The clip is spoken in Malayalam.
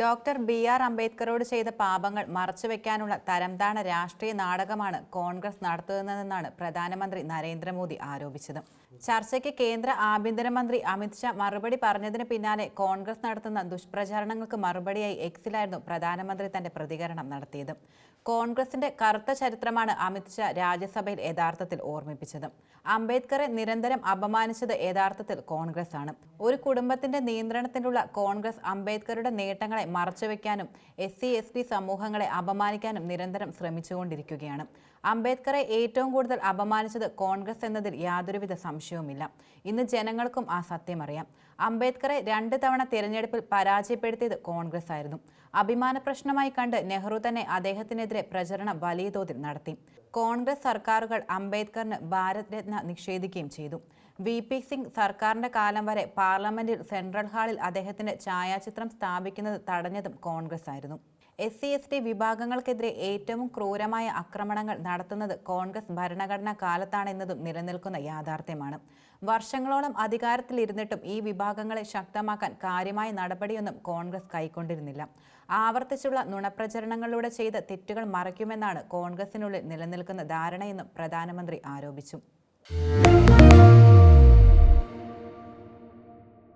ഡോക്ടർ ബി ആർ അംബേദ്കറോട് ചെയ്ത പാപങ്ങൾ മറച്ചുവെക്കാനുള്ള തരംതാണ രാഷ്ട്രീയ നാടകമാണ് കോൺഗ്രസ് നടത്തുന്നതെന്നാണ് പ്രധാനമന്ത്രി നരേന്ദ്രമോദി ആരോപിച്ചത്. ചർച്ചയ്ക്ക് കേന്ദ്ര ആഭ്യന്തരമന്ത്രി അമിത്ഷാ മറുപടി പറഞ്ഞതിന് പിന്നാലെ കോൺഗ്രസ് നടത്തുന്ന ദുഷ്പ്രചാരണങ്ങൾക്ക് മറുപടിയായി എക്സിലായിരുന്നു പ്രധാനമന്ത്രി തന്റെ പ്രതികരണം നടത്തിയത്. കോൺഗ്രസിന്റെ കറുത്ത ചരിത്രമാണ് അമിത്ഷാ രാജ്യസഭയിൽ യഥാർത്ഥത്തിൽ ഓർമ്മിപ്പിച്ചത്. അംബേദ്കറെ നിരന്തരം അപമാനിച്ചത് യഥാർത്ഥത്തിൽ കോൺഗ്രസ് ആണ് ഒരു കുടുംബത്തിന്റെ നിയന്ത്രണത്തിലുള്ള കോൺഗ്രസ് അംബേദ്കറുടെ നേട്ടങ്ങളെ മറച്ചുവെക്കാനും എസ് സി എസ് ടി സമൂഹങ്ങളെ അപമാനിക്കാനും നിരന്തരം ശ്രമിച്ചുകൊണ്ടിരിക്കുകയാണ്. അംബേദ്കറെ ഏറ്റവും കൂടുതൽ അപമാനിച്ചത് കോൺഗ്രസ് എന്നതിൽ യാതൊരുവിധ സംശയവുമില്ല. ഇന്ന് ജനങ്ങൾക്കും ആ സത്യം അറിയാം അംബേദ്കറെ രണ്ട് തവണ തിരഞ്ഞെടുപ്പിൽ പരാജയപ്പെടുത്തിയത് കോൺഗ്രസ് ആയിരുന്നു. അഭിമാന പ്രശ്നമായി കണ്ട് നെഹ്റു തന്നെ അദ്ദേഹത്തിനെതിരെ പ്രചരണം വലിയ തോതിൽ നടത്തി. കോൺഗ്രസ് സർക്കാരുകൾ അംബേദ്കറിന് ഭാരത് രത്ന നിഷേധിക്കുകയും ചെയ്തു. വി പി സിംഗ് സർക്കാരിന്റെ കാലം വരെ പാർലമെന്റിൽ സെൻട്രൽ ഹാളിൽ അദ്ദേഹത്തിന്റെ ഛായാചിത്രം സ്ഥാപിക്കുന്നത് തടഞ്ഞതും കോൺഗ്രസ് ആയിരുന്നു എസ് സി എസ് ടി വിഭാഗങ്ങൾക്കെതിരെ ഏറ്റവും ക്രൂരമായ ആക്രമണങ്ങൾ നടത്തുന്നത് കോൺഗ്രസ് ഭരണഘടനാ കാലത്താണെന്നതും നിലനിൽക്കുന്ന യാഥാർത്ഥ്യമാണ്. വർഷങ്ങളോളം അധികാരത്തിലിരുന്നിട്ടും ഈ വിഭാഗങ്ങളെ ശക്തമാക്കാൻ കാര്യമായ നടപടിയൊന്നും കോൺഗ്രസ് കൈക്കൊണ്ടിരുന്നില്ല. ആവർത്തിച്ചുള്ള നുണപ്രചരണങ്ങളിലൂടെ ചെയ്ത തെറ്റുകൾ മറയ്ക്കുമെന്നാണ് കോൺഗ്രസിനുള്ളിൽ നിലനിൽക്കുന്ന ധാരണയെന്നും പ്രധാനമന്ത്രി ആരോപിച്ചു.